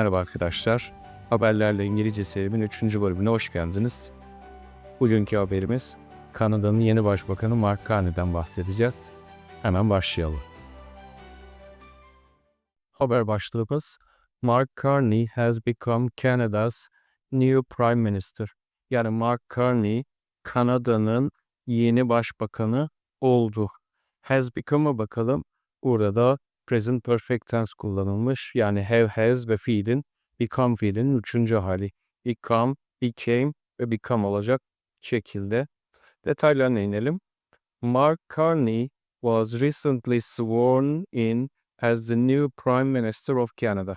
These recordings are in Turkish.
Merhaba arkadaşlar. Haberlerle İngilizce serimin 3. bölümüne hoş geldiniz. Bugünkü haberimiz Kanada'nın yeni başbakanı Mark Carney'den bahsedeceğiz. Hemen başlayalım. Haber başlığımız Mark Carney has become Canada's new prime minister. Yani Mark Carney Kanada'nın yeni başbakanı oldu. Has become'a bakalım. Burada present perfect tense kullanılmış. Yani have, has ve fiilin become fiilinin üçüncü hali. Become, became ve become olacak şekilde. Detaylarına inelim. Mark Carney was recently sworn in as the new Prime Minister of Canada.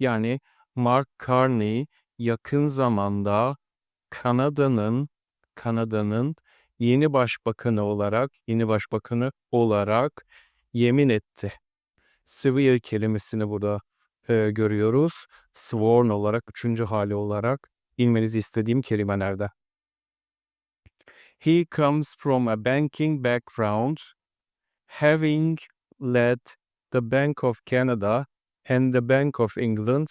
Yani Mark Carney yakın zamanda Kanada'nın Kanada'nın yeni başbakanı olarak, yeni başbakanı olarak yemin etti. Swear kelimesini burada e, görüyoruz. Sworn olarak, üçüncü hali olarak bilmenizi istediğim kelimelerde. He comes from a banking background, having led the Bank of Canada and the Bank of England,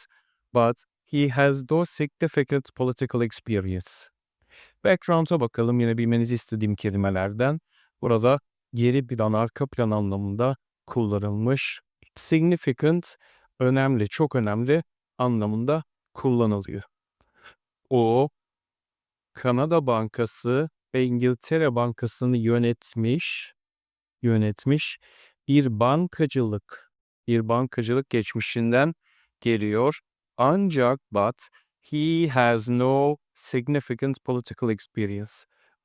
but he has no significant political experience. Background'a bakalım yine bilmenizi istediğim kelimelerden. Burada geri plan, arka plan anlamında kullanılmış. Significant, önemli, çok önemli anlamında kullanılıyor. O, Kanada Bankası ve İngiltere Bankası'nı yönetmiş, yönetmiş bir bankacılık, bir bankacılık geçmişinden geliyor. Ancak but he has no significant political experience.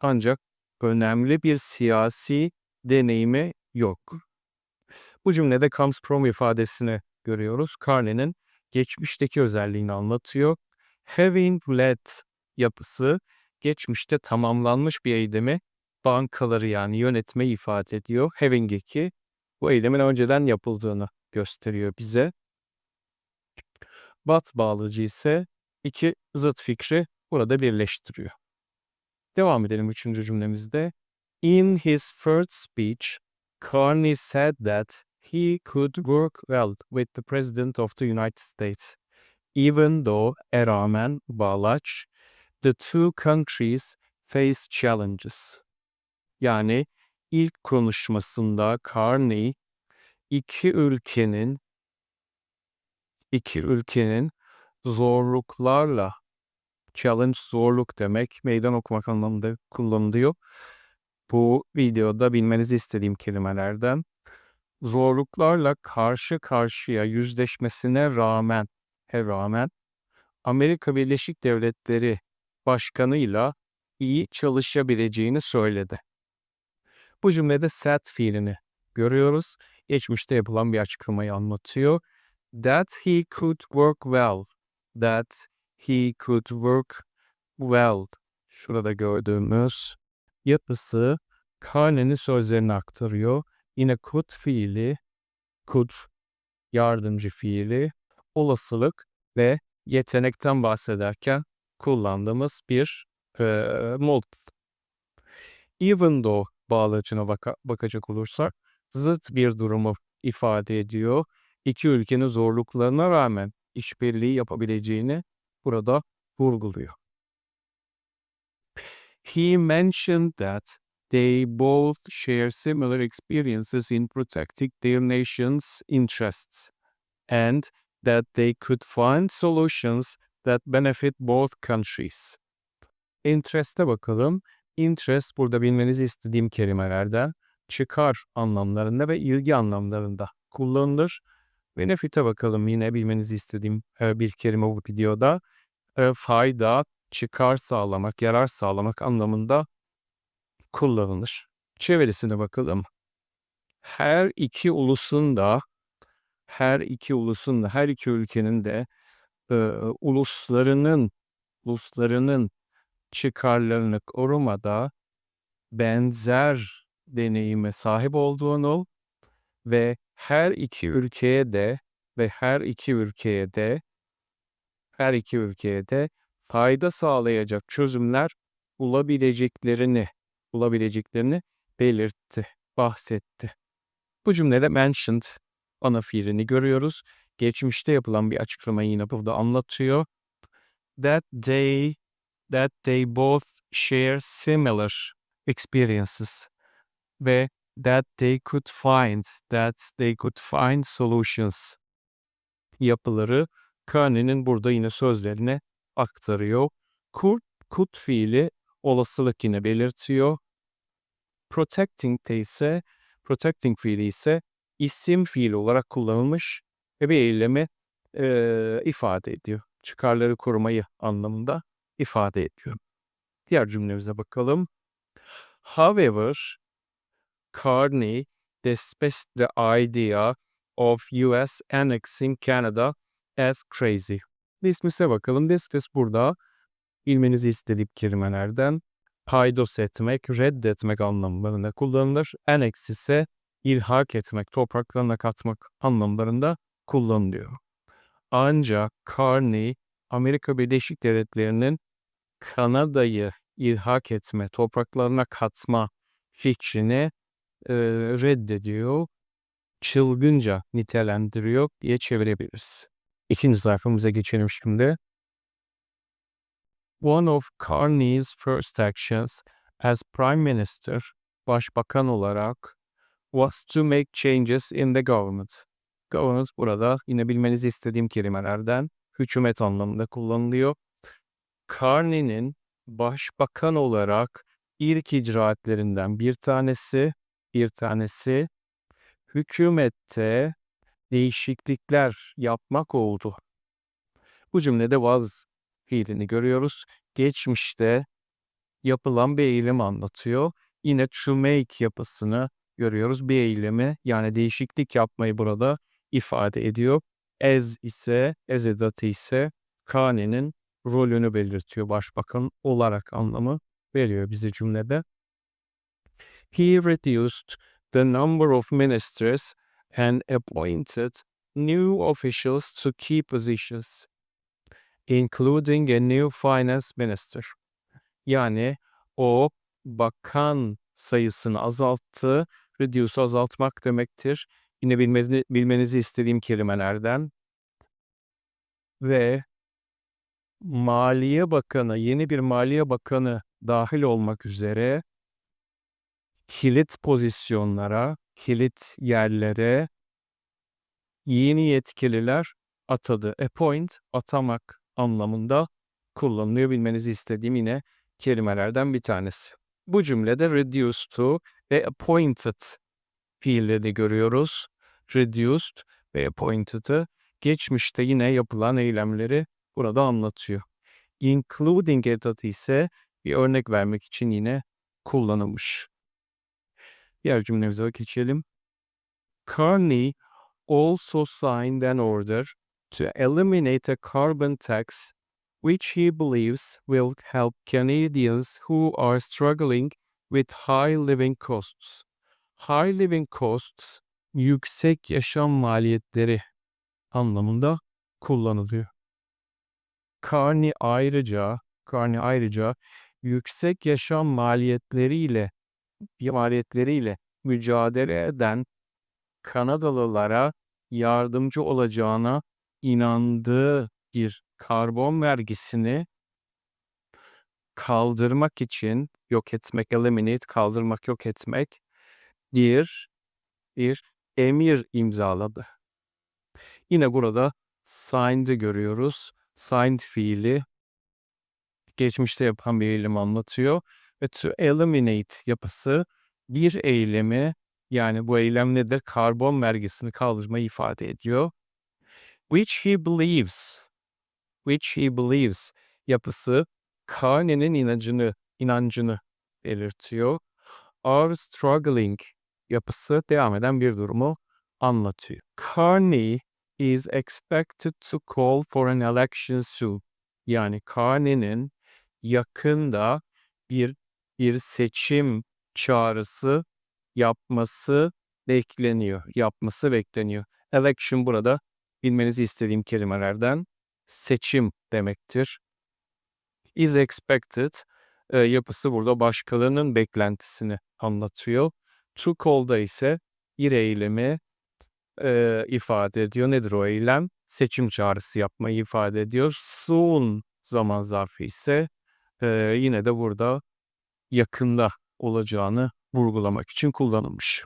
Ancak önemli bir siyasi deneyimi yok. Bu cümlede comes from ifadesini görüyoruz. Carney'nin geçmişteki özelliğini anlatıyor. Having led yapısı geçmişte tamamlanmış bir eylemi bankaları yani yönetmeyi ifade ediyor. Having eki bu eylemin önceden yapıldığını gösteriyor bize. But bağlıcı ise iki zıt fikri burada birleştiriyor. Devam edelim üçüncü cümlemizde. In his first speech, Carney said that he could work well with the President of the United States, even though e rağmen bağlaç, the two countries face challenges. Yani ilk konuşmasında Carney iki ülkenin iki ülkenin zorluklarla challenge zorluk demek meydan okumak anlamında kullanılıyor. Bu videoda bilmenizi istediğim kelimelerden zorluklarla karşı karşıya yüzleşmesine rağmen he rağmen Amerika Birleşik Devletleri başkanıyla iyi çalışabileceğini söyledi. Bu cümlede said fiilini görüyoruz. Geçmişte yapılan bir açıklamayı anlatıyor. That he could work well. That he could work well. Şurada gördüğümüz yapısı Carney'nin sözlerini aktarıyor. Yine could fiili, could yardımcı fiili, olasılık ve yetenekten bahsederken kullandığımız bir e, mod. Even though bağlacına baka, bakacak olursak zıt bir durumu ifade ediyor. İki ülkenin zorluklarına rağmen işbirliği yapabileceğini burada vurguluyor. He mentioned that they both share similar experiences in protecting their nation's interests and that they could find solutions that benefit both countries. Interest'e bakalım. Interest burada bilmenizi istediğim kelimelerden çıkar anlamlarında ve ilgi anlamlarında kullanılır. Benefit'e bakalım yine bilmenizi istediğim e, bir kelime bu videoda. E, fayda, çıkar sağlamak, yarar sağlamak anlamında kullanılır. Çevirisine bakalım. Her iki ulusun da her iki ulusun da her iki ülkenin de e, uluslarının uluslarının çıkarlarını korumada benzer deneyime sahip olduğunu ve her iki ülkeye de ve her iki ülkeye de her iki ülkeye de fayda sağlayacak çözümler bulabileceklerini bulabileceklerini belirtti, bahsetti. Bu cümlede mentioned ana fiilini görüyoruz. geçmişte yapılan bir açıklamayı yine burada anlatıyor. That they that they both share similar experiences ve that they could find that they could find solutions yapıları Kearney'nin burada yine sözlerine aktarıyor. Could, could fiili olasılık yine belirtiyor. Protecting de ise protecting fiili ise isim fiili olarak kullanılmış ve bir eylemi eee, ifade ediyor. Çıkarları korumayı anlamında ifade ediyor. Diğer cümlemize bakalım. However, Carney dismissed the idea of US annexing Canada as crazy. Dismiss'e bakalım. Dismiss burada bilmenizi istediğim kelimelerden paydos etmek, reddetmek anlamlarında kullanılır. Annex ise ilhak etmek, topraklarına katmak anlamlarında kullanılıyor. Ancak Carney, Amerika Birleşik Devletleri'nin Kanada'yı ilhak etme, topraklarına katma fikrini e, reddediyor, çılgınca nitelendiriyor diye çevirebiliriz. İkinci sayfamıza geçelim şimdi. One of Carney's first actions as Prime Minister, Başbakan olarak, was to make changes in the government. Government burada yine bilmenizi istediğim kelimelerden hükümet anlamında kullanılıyor. Carney'nin başbakan olarak ilk icraatlerinden bir tanesi, bir tanesi hükümette değişiklikler yapmak oldu. Bu cümlede was fiilini görüyoruz. Geçmişte yapılan bir eylemi anlatıyor. Yine to make yapısını görüyoruz. Bir eylemi yani değişiklik yapmayı burada ifade ediyor. As ise, as edatı ise Kane'nin rolünü belirtiyor başbakan olarak anlamı veriyor bize cümlede. He reduced the number of ministers and appointed new officials to key positions, including a new finance minister. Yani o bakan sayısını azalttı. Reduce azaltmak demektir. Yine bilmenizi, bilmenizi istediğim kelimelerden. Ve Maliye Bakanı, yeni bir Maliye Bakanı dahil olmak üzere kilit pozisyonlara, kilit yerlere yeni yetkililer atadı. Appoint, atamak anlamında kullanılıyor. Bilmenizi istediğim yine kelimelerden bir tanesi. Bu cümlede reduced to ve appointed fiilleri görüyoruz. Reduced ve appointed'ı geçmişte yine yapılan eylemleri burada anlatıyor. Including edatı ise bir örnek vermek için yine kullanılmış. Diğer cümlemize geçelim. Carney also signed an order to eliminate a carbon tax which he believes will help Canadians who are struggling with high living costs. High living costs, yüksek yaşam maliyetleri anlamında kullanılıyor. Carney ayrıca, Carney ayrıca yüksek yaşam maliyetleriyle maliyetleriyle mücadele eden Kanadalılara yardımcı olacağına inandığı bir karbon vergisini kaldırmak için yok etmek, eliminate, kaldırmak, yok etmek bir bir emir imzaladı. Yine burada signed'ı görüyoruz. Signed fiili geçmişte yapan bir eylemi anlatıyor ve to eliminate yapısı bir eylemi yani bu eylem nedir? Karbon vergisini kaldırmayı ifade ediyor. Which he believes, which he believes yapısı Carney'nin inancını, inancını belirtiyor. Are struggling yapısı devam eden bir durumu anlatıyor. Carney is expected to call for an election soon. Yani Carney'nin yakında bir bir seçim çağrısı yapması bekleniyor. Yapması bekleniyor. Election burada bilmenizi istediğim kelimelerden seçim demektir. Is expected e, yapısı burada başkalarının beklentisini anlatıyor. To call'da ise bir eylemi eee, ifade ediyor. Nedir o eylem? Seçim çağrısı yapmayı ifade ediyor. Soon zaman zarfı ise eee, yine de burada yakında olacağını vurgulamak için kullanılmış.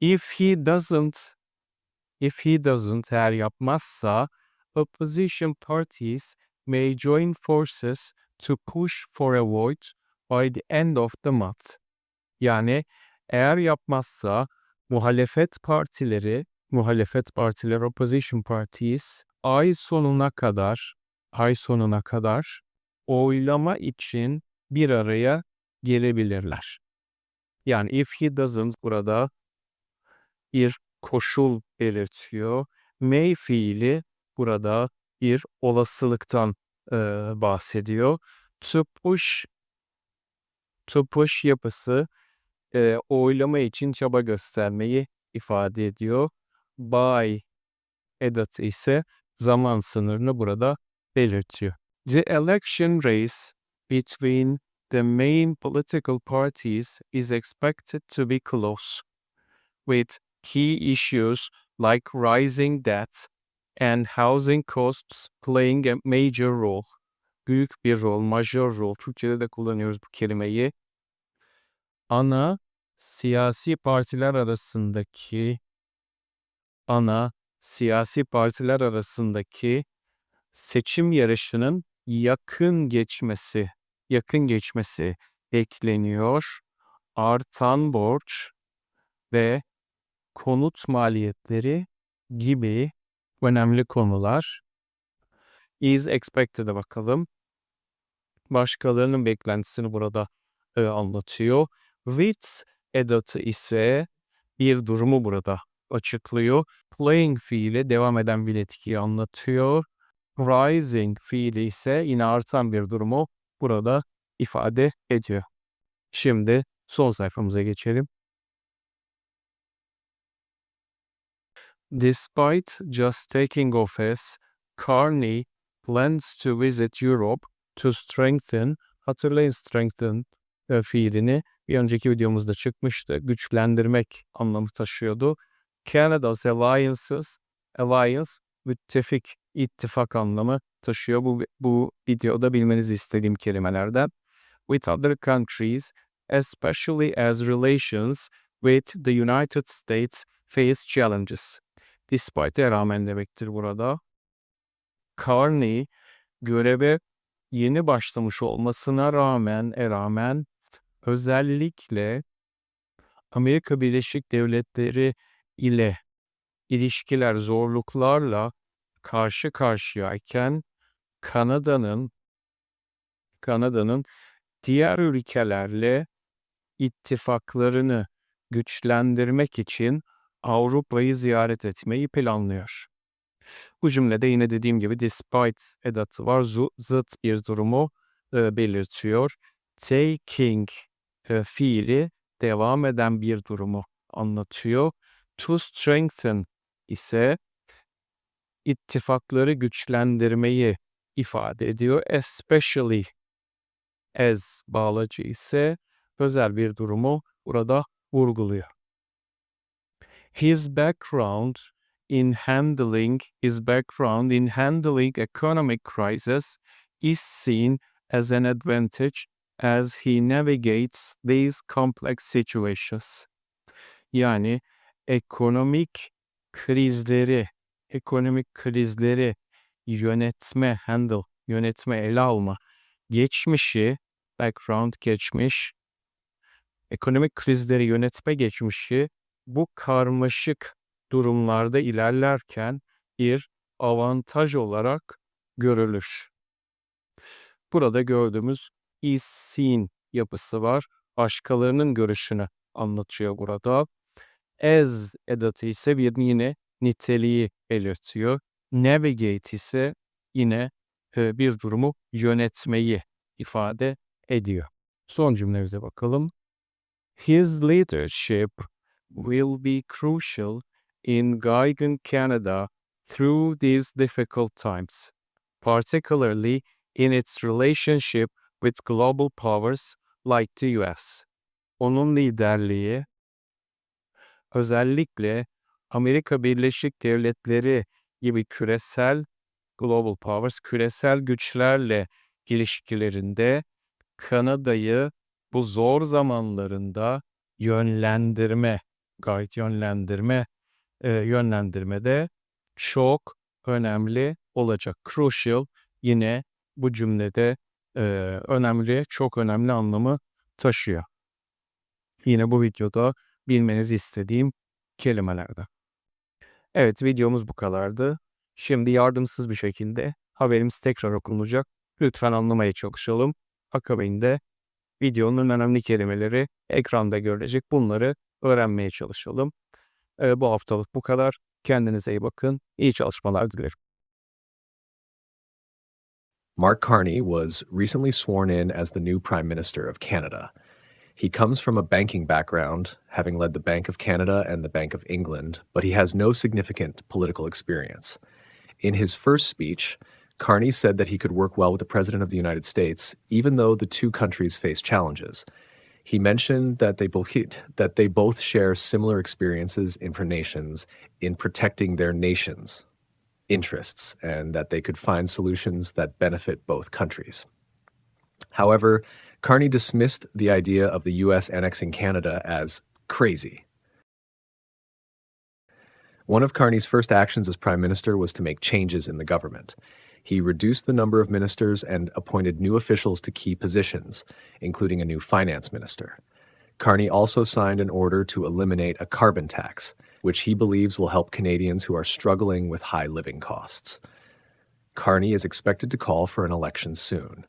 If he doesn't if he doesn't eğer yapmazsa opposition parties may join forces to push for a vote by the end of the month. Yani eğer yapmazsa muhalefet partileri, muhalefet partileri opposition parties ay sonuna kadar ay sonuna kadar oylama için bir araya gelebilirler. Yani if he doesn't burada bir koşul belirtiyor. May fiili burada bir olasılıktan eee, bahsediyor. To push to push yapısı eee, oylama için çaba göstermeyi ifade ediyor. By edatı ise zaman sınırını burada belirtiyor. The election race between the main political parties is expected to be close, with key issues like rising debt and housing costs playing a major role. Büyük bir rol, major rol. Türkçe'de de kullanıyoruz bu kelimeyi. Ana siyasi partiler arasındaki ana siyasi partiler arasındaki seçim yarışının yakın geçmesi, yakın geçmesi bekleniyor. Artan borç ve konut maliyetleri gibi önemli konular. Is expected'e bakalım. Başkalarının beklentisini burada e, anlatıyor. With edatı ise bir durumu burada açıklıyor. Playing fiili devam eden bir etkiyi anlatıyor. Rising fiili ise yine artan bir durumu burada ifade ediyor. Şimdi son sayfamıza geçelim. Despite just taking office, Carney plans to visit Europe to strengthen, hatırlayın strengthen e, fiilini bir önceki videomuzda çıkmıştı. Güçlendirmek anlamı taşıyordu. Canada's alliances, alliance, müttefik, ittifak anlamı taşıyor. Bu, bu videoda bilmenizi istediğim kelimelerden. With other countries, especially as relations with the United States face challenges. Despite'e rağmen demektir burada. Carney göreve yeni başlamış olmasına rağmen e rağmen özellikle Amerika Birleşik Devletleri ile ilişkiler zorluklarla karşı karşıyayken Kanada'nın Kanada'nın diğer ülkelerle ittifaklarını güçlendirmek için Avrupa'yı ziyaret etmeyi planlıyor. Bu cümlede yine dediğim gibi despite edatı var. Zıt bir durumu e, belirtiyor. Taking e, fiili devam eden bir durumu anlatıyor. To strengthen ise ittifakları güçlendirmeyi ifade ediyor. Especially as bağlacı ise özel bir durumu burada vurguluyor. His background in handling his background in handling economic crisis is seen as an advantage as he navigates these complex situations. Yani ekonomik krizleri, ekonomik krizleri yönetme, handle, yönetme, ele alma, geçmişi, background geçmiş, ekonomik krizleri yönetme geçmişi bu karmaşık durumlarda ilerlerken bir avantaj olarak görülür. Burada gördüğümüz is seen yapısı var. Başkalarının görüşünü anlatıyor burada. As edatı ise bir yine niteliği belirtiyor. Navigate ise yine e, bir durumu yönetmeyi ifade ediyor. Son cümlemize bakalım. His leadership will be crucial in guiding Canada through these difficult times, particularly in its relationship with global powers like the US. Onun liderliği özellikle Amerika Birleşik Devletleri gibi küresel global powers, küresel güçlerle ilişkilerinde Kanada'yı bu zor zamanlarında yönlendirme, gayet yönlendirme, e, yönlendirmede çok önemli olacak. Crucial yine bu cümlede e, önemli, çok önemli anlamı taşıyor. Yine bu videoda bilmenizi istediğim kelimelerde. Evet videomuz bu kadardı. Şimdi yardımsız bir şekilde haberimiz tekrar okunacak. Lütfen anlamaya çalışalım. Akabinde videonun önemli kelimeleri ekranda görülecek. Bunları öğrenmeye çalışalım. Bu haftalık bu kadar. Kendinize iyi bakın. İyi çalışmalar dilerim. Mark Carney was recently sworn in as the new Prime Minister of Canada. He comes from a banking background, having led the Bank of Canada and the Bank of England, but he has no significant political experience. In his first speech, Carney said that he could work well with the President of the United States, even though the two countries face challenges. He mentioned that they both that they both share similar experiences in nations in protecting their nations' interests, and that they could find solutions that benefit both countries. However, Carney dismissed the idea of the U.S. annexing Canada as crazy. One of Carney's first actions as prime minister was to make changes in the government. He reduced the number of ministers and appointed new officials to key positions, including a new finance minister. Carney also signed an order to eliminate a carbon tax, which he believes will help Canadians who are struggling with high living costs. Carney is expected to call for an election soon.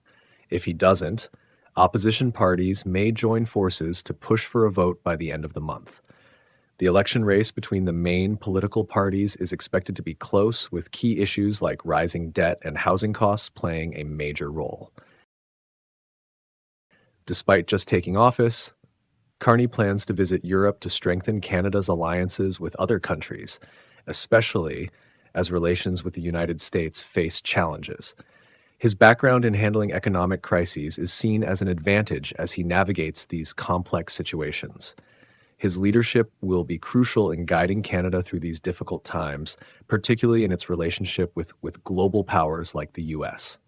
If he doesn't, opposition parties may join forces to push for a vote by the end of the month. The election race between the main political parties is expected to be close, with key issues like rising debt and housing costs playing a major role. Despite just taking office, Carney plans to visit Europe to strengthen Canada's alliances with other countries, especially as relations with the United States face challenges. His background in handling economic crises is seen as an advantage as he navigates these complex situations. His leadership will be crucial in guiding Canada through these difficult times, particularly in its relationship with, with global powers like the US.